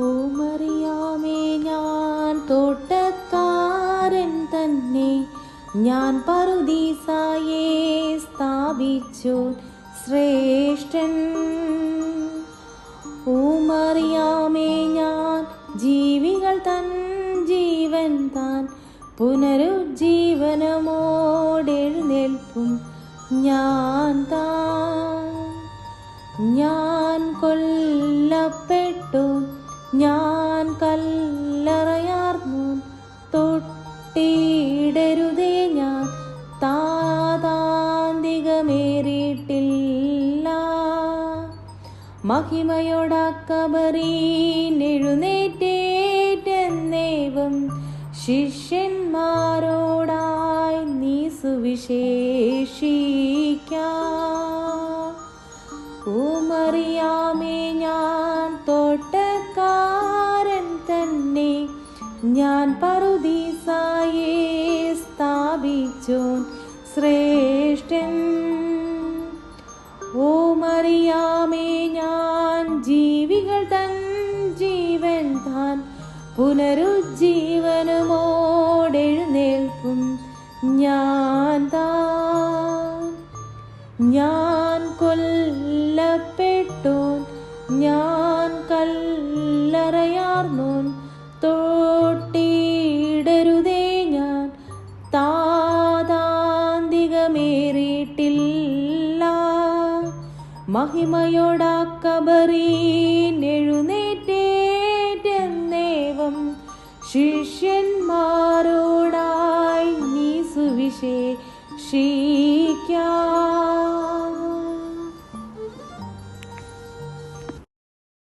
ഓമറിയാമേ ഞാൻ തോട്ടക്കാരൻ തന്നെ. ഞാൻ പറുദീസായെ സ്ഥാപിച്ചു ശ്രേഷ്ഠൻ. ഓമറിയാമേ ഞാൻ ജീവികൾ തൻ ജീവൻ താൻ. പുനരുജ്ജീവനമോടെഴുന്നേൽപ്പും ഞാൻ താൻ. മഹിമയോടക്കബറീനെഴുന്നേറ്റേറ്റെന്നേവം ശിഷ്യന്മാരോടായി നീ സുവിശേഷിക്കാം. ഓമറിയാമേ ഞാൻ തോട്ടക്കാരൻ തന്നെ. ഞാൻ പറുദീസായെ സ്ഥാപിച്ചോൻ ശ്രേഷ്ഠൻ. ഓ ഞാൻ താൻ പുനരുജ്ജീവനമോടെഴുന്നേൽപ്പും ഞാൻ താൻ. ഞാൻ കൊല്ലപ്പെട്ടോൻ ഞാൻ കല്ലറയാർന്നു തൊട്ടിടരുതേ ഞാൻ. താതാന്തികമേറിയിട്ടില്ല. മഹിമയോടക്കബറീ शिष्यन् मा सुविषे